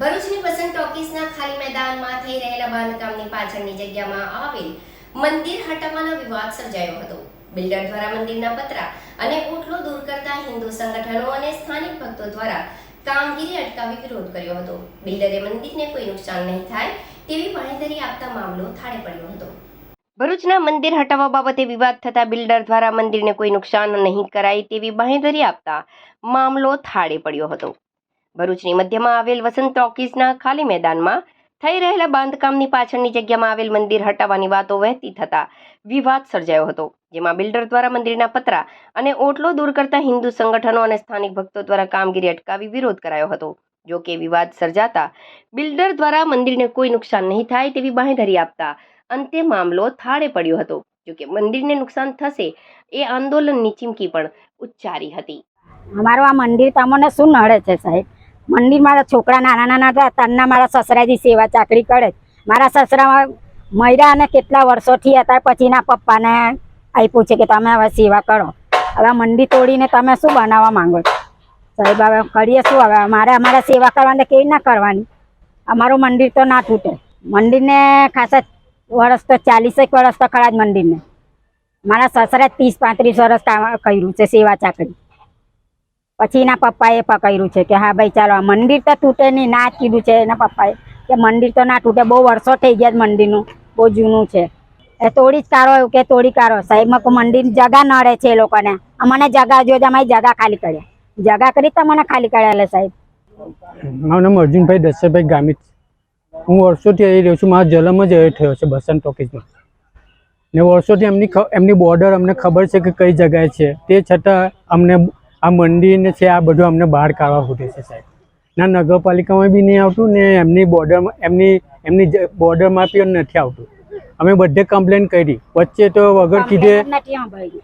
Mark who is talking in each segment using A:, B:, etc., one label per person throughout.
A: ભરૂચની વસંત ટોકીઝના ખાલી મેદાનમાં થઈ રહેલા બાંધકામની પાછળની જગ્યામાં આવેલ મંદિર હટાવવાનો વિવાદ સર્જાયો હતો. બિલ્ડર દ્વારા મંદિરના પતરા અને ઓટલો દૂર કરતા હિન્દુ સંગઠનો અને સ્થાનિક ભક્તો દ્વારા કામગીરી અટકાવી વિરોધ કર્યો હતો. બિલ્ડરે મંદિરને કોઈ નુકસાન નહીં થાય તેવી બાંહેધરી આપતા મામલો થાળે પડ્યો હતો. ભરૂચના મંદિર હટાવવા બાબતે વિવાદ થતા બિલ્ડર દ્વારા મંદિરને કોઈ નુકસાન નહીં કરાય તેવી બાંહેધરી આપતા મામલો થાળે પડ્યો હતો. ભરૂચની મધ્યમાં આવેલ વસંત ટોકીઝના ખાલી મેદાનમાં થઈ રહેલા બાંધકામની પાછળની જગ્યામાં આવેલ મંદિર હટાવવાની વાતો વહેતી થતા વિવાદ સર્જાયો હતો, જેમાં બિલ્ડર દ્વારા મંદિરના પતરા અને ઓટલો દૂર કરતા હિન્દુ સંગઠનો અને સ્થાનિક ભક્તો દ્વારા કામગીરી અટકાવી વિરોધ કરાયો હતો. જો કે વિવાદ સર્જાતા બિલ્ડર દ્વારા મંદિરને કોઈ નુકસાન નહીં થાય તેવી બાંહેધરી આપતા અંતે મામલો થાળે પડ્યો હતો. જો કે મંદિરને નુકસાન થશે એ આંદોલનની ચીમકી પણ ઉચ્ચારી હતી.
B: અમારું આ મંદિર તમને શું નડે છે સાહેબ? મંદિર મારા છોકરા નાના નાના હતા ત્યારના મારા સસરાજી સેવા ચાકરી કરે. મારા સસરા મર્યા અને કેટલા વર્ષોથી હતા, પછીના પપ્પાને આપ્યું છે કે તમે હવે સેવા કરો. હવે મંદિર તોડીને તમે શું બનાવવા માંગો છો? સાહેબ, હવે કરીએ શું? હવે મારે અમારે સેવા કરવાની કેવી ના કરવાની? અમારું મંદિર તો ના તૂટે. મંદિરને ખાસા વર્ષ તો ચાલીસેક વર્ષ તો ખરા જ મંદિરને. મારા સસરા ત્રીસ પાંત્રીસ વર્ષ કર્યું છે, સેવા ચાકરી. પછી એના પપ્પાએ પકડ્યું છે કે હા ભાઈ ચાલો, આ મંદિર તો તૂટે નહીં, ના જ કીધું છે એના પપ્પાએ કે મંદિર તો ના તૂટે, બહુ વર્ષો થઈ ગયા મંદિરનું, બહુ જૂનું છે. એ તોડી જ કાઢો એવું કે તોડી કાઢો સાહેબમાં કોઈ મંદિર જગા નડે છે એ લોકોને. અમને જગા જો અમારી જગા ખાલી કર્યા જગા કરી તો મને ખાલી કર્યા લે સાહેબ.
C: મારું નામ અર્જુનભાઈ દશરભાઈ ગામિત હું વર્ષોથી આવી રહ્યો છું, મારો જલમ જ અહીં થયો છે બસંત ટોકીઝમાં ને વર્ષોથી એમની એમની બોર્ડર અમને ખબર છે કે કઈ જગ્યાએ છે. તે છતાં અમને આ મંદિરને છે આ બધું અમને બહાર કાઢવા ખૂટે છે સાહેબ. ના નગરપાલિકામાં બી નહીં આવતું ને એમની બોર્ડરમાં એમની એમની બોર્ડરમાં પણ નથી આવતું. અમે બધે કમ્પ્લેન કરી. વચ્ચે તો વગર કીધે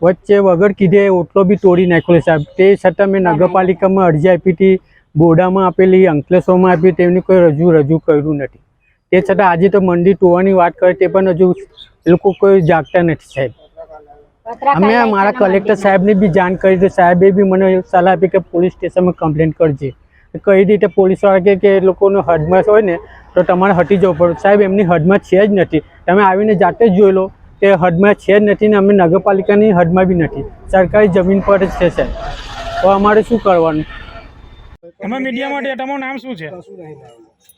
C: વચ્ચે વગર કીધે ઓટલો બી તોડી નાખ્યો સાહેબ. તે છતાં મેં નગરપાલિકામાં અરજી આપી હતી બોડામાં આપેલી અંકલેશ્વરમાં આપી તેમની કોઈ રજૂ રજૂ કર્યું નથી. તે છતાં આજે તો મંદિર તોડવાની વાત કરે તે પણ હજુ લોકો કોઈ જાગતા નથી સાહેબ. અમે મારા કલેક્ટર સાહેબને બી જાણ કરી તો સાહેબે બી મને સલાહ આપી કે પોલીસ સ્ટેશનમાં કમ્પ્લેન કરજે. કઈ રીતે પોલીસવાળા કે લોકોનો હદમાં હોય ને તો તમારે હટી જવું પડે. સાહેબ એમની હદમાં છે જ નથી. તમે આવીને જાતે જ જોઈ લો કે હદમાં છે જ નથી ને અમે નગરપાલિકાની હદમાં બી નથી. સરકારી જમીન પર જ છે સાહેબ. તો અમારે શું કરવાનું?
D: અમે મીડિયા માટે તમારું નામ શું છે?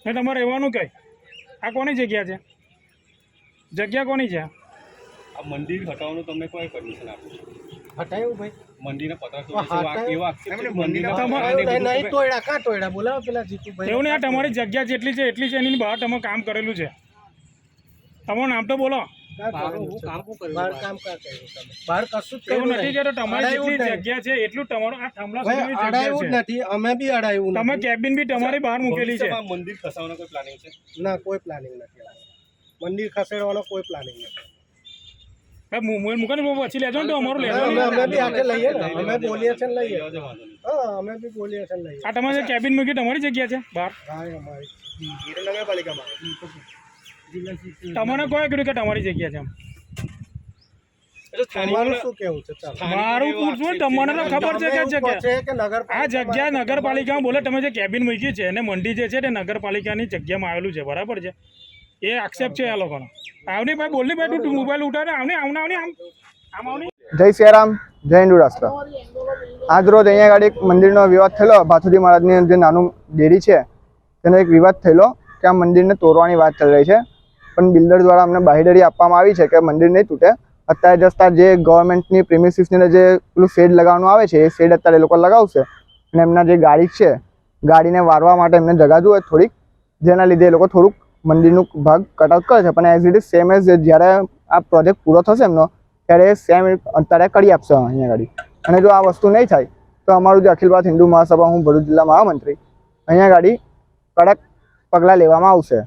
D: ને તમારે રહેવાનું કઈ આ કોની જગ્યા છે? જગ્યા કોની છે?
E: આ મંદિર હટાવવાનું તમને કોઈ પરમિશન આપ્યું
F: હટાયું ભાઈ.
E: મંદિરના પત્ર
F: હટાયું?
E: એવા આક્ષેપ છે કે
F: એમને
E: મંદિરના
D: તમારે-
E: પતરાને બધું
F: નહીં
E: તમે-
F: તોડ્યા કાં તોડ્યા બોલાવો પેલા જીતુભાઈ.
D: એવું નહીં તમારી જગ્યા જેટલી છે એટલી છે એની બહાર તમે કામ કરેલું છે. તમારું નામ તો બોલો.
F: કાં
E: બહાર
F: કરેલું
E: હું
F: છે?
E: કામ શું કર્યું?
F: બહાર
E: બહાર?
F: કામ કાં કર્યું તમે? બહાર કશું જ
D: એવું
F: કર્યું
D: નથી
F: નહીં.
D: કે તમારી
F: અડાયું
D: જેટલી
F: જ નહીં.
D: જગ્યા છે એટલું તમારું
F: ભાઈ અડાયું જ નથી. અમે બી અડાયું
D: તમે કેબિન બી તમારી બહાર મૂકેલી છે.
E: મંદિર ખસાવવાનો કોઈ પ્લાનિંગ છે?
F: ના કોઈ પ્લાનિંગ નથી. અમારું. મંદિર ખસેડવાનો કોઈ પ્લાનિંગ નથી.
D: ભાઈ મુ- મૂકો પછી લેજો ને તો અમારું લેજો.
F: અમે અમે બી આખે લઈએ ને. અમે બોલીએ છે લઈએ. હા અમે બી બોલીએ છે લઈએ.
D: આ તમારે કેબિન મૂકી તમારી જગ્યા છે? બહાર?
F: હા અમારી. નગરપાલિકામાં
D: તમને કોઈ કીધું કે તમારી જગ્યા છે એમ?
F: તમારું શું કેવું છે? ચાલો.
D: મારું પૂછવું તમને તો ખબર છે કે આ જગ્યા નગરપાલિકામાં બોલે તમે જે કેબિન મૂકી છે અને મંડી જે છે તે નગરપાલિકાની જગ્યામાં આવેલું છે બરાબર છે? એ આક્ષેપ છે આ લોકોનો. આવની ભાઈ, બોલની ભાઈ, તું મોબાઈલ ઉઠાને આવની, આવને, આવની, આમ આમ આવની.
G: જય સિયારામ, જય હિન્દુ રાષ્ટ્ર. આજ રોજ અહીંયા આગળ એક મંદિરનો વિવાદ થયેલો ભાથુદી મહારાજની જે નાનું ડેરી છે, તેનો એક વિવાદ થયેલો કે આ મંદિરને તોડવાની વાત ચાલી રહી છે. પણ બિલ્ડર દ્વારા અમને બાહેડરી આપવામાં આવી છે કે મંદિર નહીં તૂટે. અત્યારે જસ્ટ જે ગવર્મેન્ટની પ્રિમિસિસની જે પેલું શેડ લગાવવાનું આવે છે, એ શેડ અત્યારે એ લોકો લગાવશે. અને એમના જે ગાડી છે, ગાડીને વારવા માટે એમને જગા જોઈએ થોડીક. જેના લીધે એ લોકો થોડુંક મંદિરનું ભાગ કટઆઉટ કરે છે, પણ as it is same as જ્યારે આ પ્રોજેક્ટ પૂરો થશે એમનો, ત્યારે સેમ અત્યારે કરી આપશે અહીંયા આગળ. અને જો આ વસ્તુ નહીં થાય, તો અમારું જે અખિલ ભારત હિન્દુ મહાસભા, હું ભરૂચ જિલ્લા મહામંત્રી અહીંયા આગળ કડક પગલાં લેવામાં આવશે.